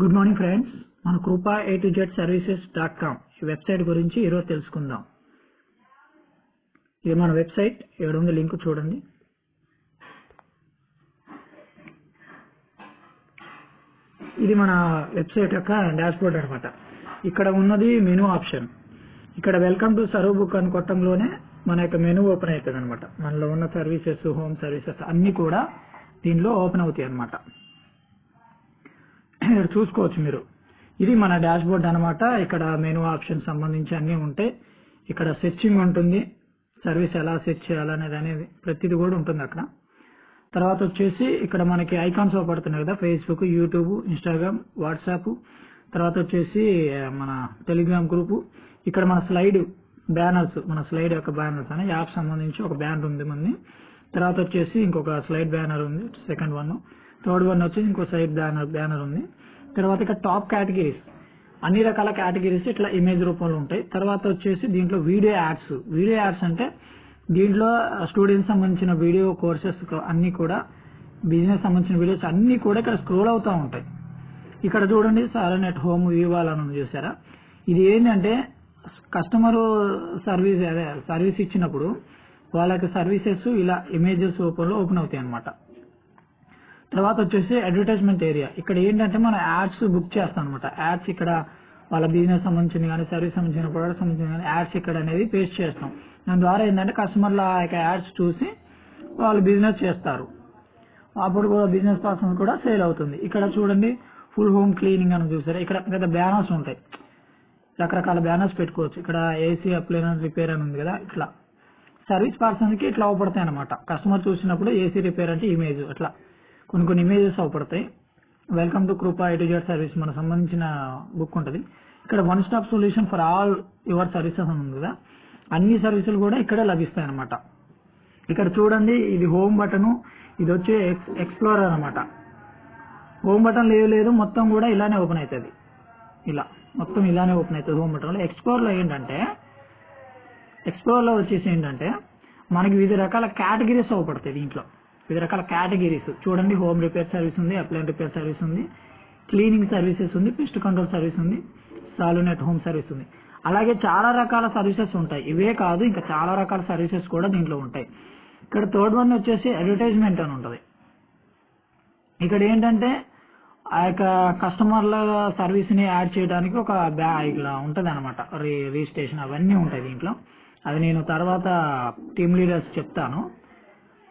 Good morning friends మన Krupa A to Z services dot com ఈ website గురించి ఈరోజు తెలుసుకుందాం. ఇది మన వెబ్సైట్. ఇక్కడ ఉంది లింక్ చూడండి. ఇది మన వెబ్సైట్ యొక్క డాష్బోర్డ్ అనమాట ఇక్కడ ఉన్నది మెనూ ఆప్షన్. ఇక్కడ వెల్కమ్ టు సర్వ్ బుక్ అని కొట్టంలోనే మన యొక్క మెనూ ఓపెన్ అవుతుంది అనమాట మనలో ఉన్న సర్వీసెస్ హోమ్ సర్వీసెస్ అన్ని కూడా దీనిలో ఓపెన్ అవుతాయి అనమాట ఇక్కడ చూసుకోవచ్చు మీరు. ఇది మన డాష్ బోర్డ్ అనమాట ఇక్కడ మెనూ ఆప్షన్ సంబంధించి అన్ని ఉంటాయి. ఇక్కడ సెర్చింగ్ ఉంటుంది. సర్వీస్ ఎలా సెర్చ్ చేయాలనేది అనేది ప్రతిది కూడా ఉంటుంది అక్కడ. తర్వాత వచ్చేసి ఇక్కడ మనకి ఐకాన్స్ పడుతున్నాయి కదా. ఫేస్బుక్ యూట్యూబ్ ఇన్స్టాగ్రామ్ వాట్సాప్ తర్వాత వచ్చేసి మన టెలిగ్రామ్ గ్రూప్ ఇక్కడ మన స్లైడ్ బ్యానర్స్ మన స్లైడ్ యొక్క బ్యానర్స్ అనే యాప్ సంబంధించి ఒక బ్యానర్ ఉంది మంది తర్వాత వచ్చేసి ఇంకొక స్లైడ్ బ్యానర్ ఉంది సెకండ్ వన్ థర్డ్ వన్ వచ్చేసి ఇంకో సైడ్ బ్యానర్ బ్యానర్ ఉంది. తర్వాత ఇక్కడ టాప్ కేటగిరీస్ అన్ని రకాల కేటగిరీస్ ఇట్లా ఇమేజ్ రూపంలో ఉంటాయి. తర్వాత వచ్చేసి దీంట్లో వీడియో యాడ్స్ వీడియో యాడ్స్ అంటే దీంట్లో స్టూడెంట్స్ సంబంధించిన వీడియో కోర్సెస్ అన్ని కూడా బిజినెస్ సంబంధించిన వీడియోస్ అన్ని కూడా ఇక్కడ స్క్రోల్ అవుతూ ఉంటాయి. ఇక్కడ చూడండి సారన్ ఎట్ హోమ్ ఇవ్వాలని చూసారా? ఇది ఏంటంటే కస్టమర్ సర్వీస్ అదే సర్వీస్ ఇచ్చినప్పుడు వాళ్ళకి సర్వీసెస్ ఇలా ఇమేజెస్ రూపంలో ఓపెన్ అవుతాయి అనమాట తర్వాత వచ్చేసి అడ్వర్టైజ్మెంట్ ఏరియా ఇక్కడ ఏంటంటే మనం యాడ్స్ బుక్ చేస్తాం అనమాట యాడ్స్ ఇక్కడ వాళ్ళ బిజినెస్ సంబంధించిన కానీ సర్వీస్ సంబంధించిన ప్రొడక్ట్ సంబంధించిన కానీ యాడ్స్ ఇక్కడ అనేది పేస్ట్ చేస్తాం. దాని ద్వారా ఏంటంటే కస్టమర్ల యొక్క యాడ్స్ చూసి వాళ్ళు బిజినెస్ చేస్తారు. అప్పుడు కూడా బిజినెస్ పర్సన్ కూడా సేల్ అవుతుంది. ఇక్కడ చూడండి ఫుల్ హోమ్ క్లీనింగ్ అని చూసారు? ఇక్కడ పెద్ద బ్యానర్స్ ఉంటాయి. రకరకాల బ్యానర్స్ పెట్టుకోవచ్చు. ఇక్కడ ఏసీ అప్లైనర్ రిపేర్ అని ఉంది కదా ఇట్లా. సర్వీస్ పర్సన్కి ఇట్లా అవపడతాయి అనమాట కస్టమర్ చూసినప్పుడు ఏసీ రిపేర్ అంటే ఇమేజ్ అట్లా. కొన్ని కొన్ని images అవపడతాయి welcome to Krupa educate service మనకు సంబంధించిన బుక్ ఉంటుంది. ఇక్కడ one stop solution for all your services అని ఉంది కదా. అన్ని సర్వీసులు కూడా ఇక్కడే లభిస్తాయి అనమాట ఇక్కడ చూడండి ఇది హోమ్ బటన్ ఇది వచ్చి ఎక్స్ప్లోరర్ అనమాట హోమ్ బటన్ లేదు లేదు మొత్తం కూడా ఇలానే ఓపెన్ అవుతుంది ఇలా మొత్తం ఇలానే ఓపెన్ అవుతుంది హోమ్ బటన్లో ఎక్స్ప్లోర్లో ఏంటంటే ఎక్స్ప్లోర్లో వచ్చేసి ఏంటంటే మనకి వివిధ రకాల కేటగిరీస్ అవపడతాయి దీంట్లో. వివిధ రకాల కేటగిరీస్. చూడండి హోమ్ రిపేర్ సర్వీస్ ఉంది అప్లైన్ రిపేర్ సర్వీస్ ఉంది క్లీనింగ్ సర్వీసెస్ ఉంది పెస్ట్ కంట్రోల్ సర్వీస్ ఉంది సాలూన్ అట్ హోమ్ సర్వీస్ ఉంది. అలాగే చాలా రకాల సర్వీసెస్ ఉంటాయి. ఇవే కాదు ఇంకా చాలా రకాల సర్వీసెస్ కూడా దీంట్లో ఉంటాయి. ఇక్కడ థర్డ్ వన్ వచ్చేసి అడ్వర్టైజ్మెంట్ అని ఉంటుంది. ఇక్కడ ఏంటంటే ఆ యొక్క కస్టమర్ల సర్వీస్ని యాడ్ చేయడానికి ఒక బ్యాగ్ ఇట్లా ఉంటది అనమాట రిజిస్ట్రేషన్ అవన్నీ ఉంటాయి దీంట్లో. అది నేను తర్వాత టీమ్ లీడర్స్ చెప్తాను.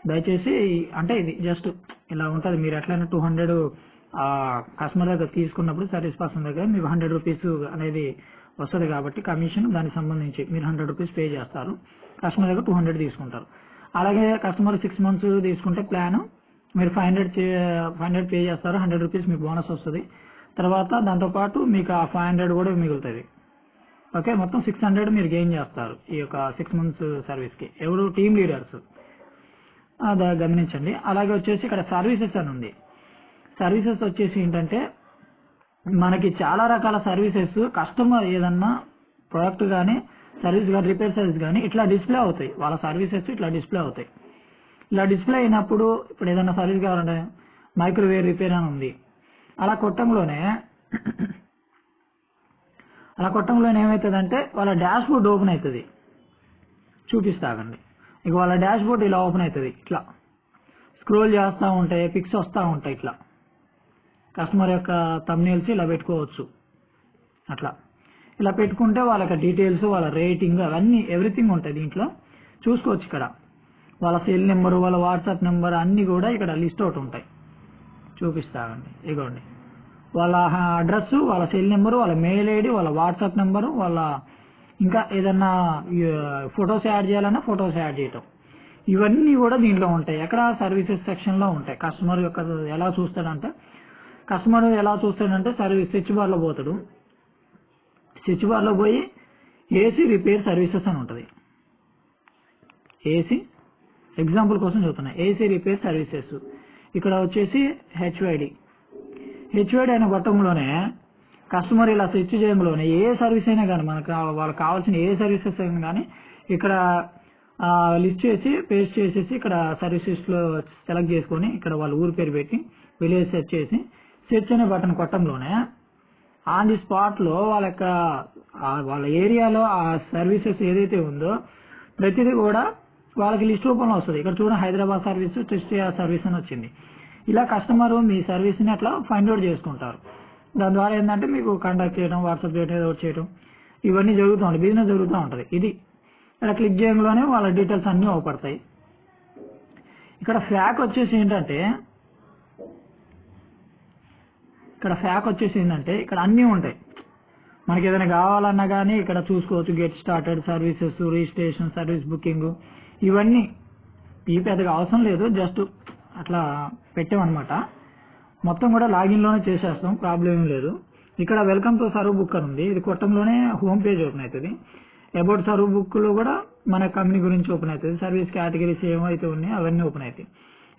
దయచేసి అంటే ఇది జస్ట్ ఇలా ఉంటది. మీరు ఎట్లయినా టూ హండ్రెడ్ కస్టమర్ దగ్గర తీసుకున్నప్పుడు సర్వీస్ పర్సన్ దగ్గర మీకు హండ్రెడ్ రూపీస్ అనేది వస్తుంది కాబట్టి కమిషన్ దానికి సంబంధించి మీరు హండ్రెడ్ రూపీస్ పే చేస్తారు. కస్టమర్ దగ్గర టూ హండ్రెడ్ తీసుకుంటారు. అలాగే కస్టమర్ సిక్స్ మంత్స్ తీసుకుంటే ప్లాన్ మీరు five hundred five hundred pay చేస్తారు. హండ్రెడ్ రూపీస్ మీకు బోనస్ వస్తుంది. తర్వాత దాంతోపాటు మీకు ఆ ఫైవ్ హండ్రెడ్ కూడా మిగులుతుంది. ఓకే మొత్తం సిక్స్ హండ్రెడ్ మీరు గెయిన్ చేస్తారు ఈ యొక్క సిక్స్ మంత్స్ సర్వీస్కి. ఎవరు టీమ్ లీడర్స్ అది గమనించండి. అలాగే వచ్చేసి ఇక్కడ సర్వీసెస్ అని ఉంది. సర్వీసెస్ వచ్చేసి ఏంటంటే మనకి చాలా రకాల సర్వీసెస్ కస్టమర్ ఏదన్నా ప్రొడక్ట్ కానీ సర్వీస్ కానీ రిపేర్ సర్వీస్ కానీ ఇట్లా డిస్ప్లే అవుతాయి. వాళ్ళ సర్వీసెస్ ఇట్లా డిస్ప్లే అవుతాయి. ఇలా డిస్ప్లే అయినప్పుడు ఇప్పుడు ఏదైనా సర్వీస్ కావాలంటే మైక్రోవేవ్ రిపేర్ అని ఉంది. అలా కొట్టంలోనే అలా కొట్టంలోనే ఏమవుతుందంటే వాళ్ళ డాష్ బోర్డ్ ఓపెన్ అవుతుంది. చూపిస్తాగండి. ఇక వాళ్ళ డాష్ బోర్డ్ ఇలా ఓపెన్ అవుతుంది ఇట్లా. స్క్రోల్ చేస్తూ ఉంటాయి పిక్స్ వస్తూ ఉంటాయి ఇట్లా. కస్టమర్ యొక్క తమ్నేల్స్ ఇలా పెట్టుకోవచ్చు. అట్లా. ఇలా పెట్టుకుంటే వాళ్ళ యొక్క డీటెయిల్స్ వాళ్ళ రేటింగ్ అవన్నీ ఎవ్రీథింగ్ ఉంటాయి దీంట్లో. చూసుకోవచ్చు ఇక్కడ. వాళ్ళ సెల్ నెంబరు వాళ్ళ వాట్సాప్ నెంబర్ అన్ని కూడా ఇక్కడ లిస్ట్ అవుట్ ఉంటాయి. చూపిస్తానండి ఇగోండి. వాళ్ళ అడ్రస్ వాళ్ళ సెల్ నెంబరు వాళ్ళ మెయిల్ ఐడి వాళ్ళ వాట్సాప్ నెంబరు వాళ్ళ ఇంకా ఏదన్నా ఫొటోస్ యాడ్ చేయాలన్నా ఫొటోస్ యాడ్ చేయటం. ఇవన్నీ కూడా దీంట్లో ఉంటాయి. ఎక్కడ సర్వీసెస్ సెక్షన్లో ఉంటాయి. కస్టమర్ యొక్క ఎలా చూస్తాడంటే కస్టమర్ ఎలా చూస్తాడంటే సర్వీస్ స్విచ్ బార్లో పోతాడు. స్విచ్ బార్లో పోయి ఏసీ రిపేర్ సర్వీసెస్ అని ఉంటది. ఏసీ ఎగ్జాంపుల్ కోసం చెబుతున్నా ఏసీ రిపేర్ సర్వీసెస్. ఇక్కడ వచ్చేసి హెచ్వైడి. హెచ్వైడి అనే బట్టంలోనే కస్టమర్ ఇలా స్విచ్ చేయడంలోనే ఏ సర్వీస్ అయినా కానీ మనకు వాళ్ళకి కావాల్సిన ఏ సర్వీసెస్ అయినా కానీ ఇక్కడ లిస్ట్ చేసి పేస్ట్ చేసేసి ఇక్కడ సర్వీసెస్లో సెలెక్ట్ చేసుకొని ఇక్కడ వాళ్ళ ఊరి పేరు పెట్టి విలేజ్ సెర్చ్ చేసి సెర్చ్ అనే బటన్ కొట్టంలోనే ఆన్ ది స్పాట్లో వాళ్ళ యొక్క వాళ్ళ ఏరియాలో ఆ సర్వీసెస్ ఏదైతే ఉందో ప్రతిదీ కూడా వాళ్ళకి లిస్ట్ రూపంలో వస్తుంది. ఇక్కడ చూడండి హైదరాబాద్ సర్వీస్ ట్రిస్టియా సర్వీస్ అని వచ్చింది. ఇలా కస్టమర్ మీ సర్వీస్ని అట్లా ఫైండ్ అవుట్ చేసుకుంటారు. దాని ద్వారా ఏంటంటే మీకు కాంటాక్ట్ చేయడం వాట్సాప్ చేయడం ఏదో చేయడం ఇవన్నీ జరుగుతూ ఉంటాయి. బిజినెస్ జరుగుతూ ఉంటుంది. ఇది ఇక్కడ క్లిక్ చేయడంలోనే వాళ్ళ డీటెయిల్స్ అన్నీ అవపడతాయి. ఇక్కడ ఫ్యాక్ వచ్చేసి ఏంటంటే ఇక్కడ ఫ్యాక్ వచ్చేసి ఏంటంటే ఇక్కడ అన్నీ ఉంటాయి. మనకి ఏదైనా కావాలన్నా కానీ ఇక్కడ చూసుకోవచ్చు. Get started services registration service booking ఇవన్నీ. ఈ పెద్దగా అవసరం లేదు. జస్ట్ అట్లా పెట్టామన్నమాట. మొత్తం కూడా లాగిన్లోనే చేసేస్తాం ప్రాబ్లం ఏం లేదు. ఇక్కడ వెల్కమ్ టు సర్వ్ బుక్ అని ఉంది. ఇది కొట్టంలోనే హోమ్ పేజ్ ఓపెన్ అవుతుంది. అబౌట్ సర్వ్ బుక్లో కూడా మన కంపెనీ గురించి ఓపెన్ అవుతుంది. సర్వీస్ కేటగిరీస్ ఏమైతే ఉన్నాయో అవన్నీ ఓపెన్ అవుతాయి.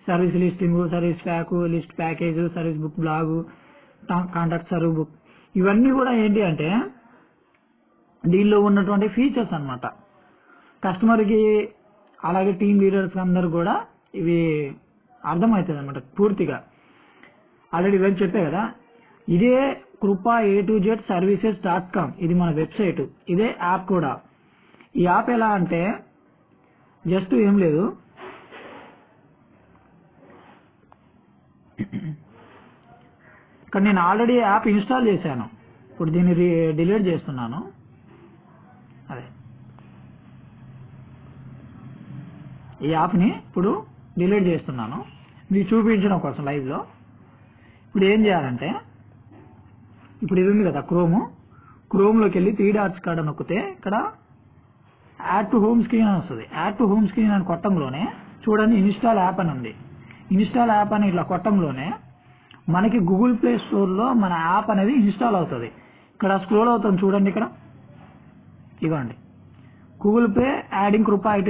Service listing service pack list package service book blog contact serve book ఇవన్నీ కూడా ఏంటి అంటే దీనిలో ఉన్నటువంటి ఫీచర్స్ అన్నమాట. కస్టమర్కి అలాగే టీమ్ లీడర్స్ అందరు కూడా ఇవి అర్థమవుతుంది అనమాట పూర్తిగా. ఆల్రెడీ ఇవన్నీ చెప్పే కదా? ఇదే Krupa A to Z services dot com ఇది మన వెబ్సైట్ ఇదే యాప్ కూడా. ఈ యాప్ ఎలా అంటే జస్ట్ ఏం లేదు. ఇక్కడ నేను ఆల్రెడీ యాప్ ఇన్స్టాల్ చేశాను. ఇప్పుడు దీన్ని డిలీట్ చేస్తున్నాను. అదే. ఈ యాప్ని ఇప్పుడు డిలీట్ చేస్తున్నాను. మీకు చూపించడం కోసం లైవ్లో ఇప్పుడు ఏం చేయాలంటే ఇప్పుడు ఇది ఉంది కదా క్రోమ్. క్రోమ్లోకి వెళ్ళి త్రీ డాట్స్ కాడ నొక్కితే ఇక్కడ యాడ్ టు హోమ్ స్క్రీన్ అని వస్తుంది. యాడ్ టు హోమ్ స్క్రీన్ అని కొట్టంలోనే చూడండి ఇన్స్టాల్ యాప్ అని ఉంది. ఇన్స్టాల్ యాప్ అని ఇట్లా కొట్టంలోనే మనకి గూగుల్ ప్లే స్టోర్లో మన యాప్ అనేది ఇన్స్టాల్ అవుతుంది. ఇక్కడ స్క్రోల్ అవుతుంది చూడండి ఇక్కడ. ఇవ్వండి Google Pay adding Krupa I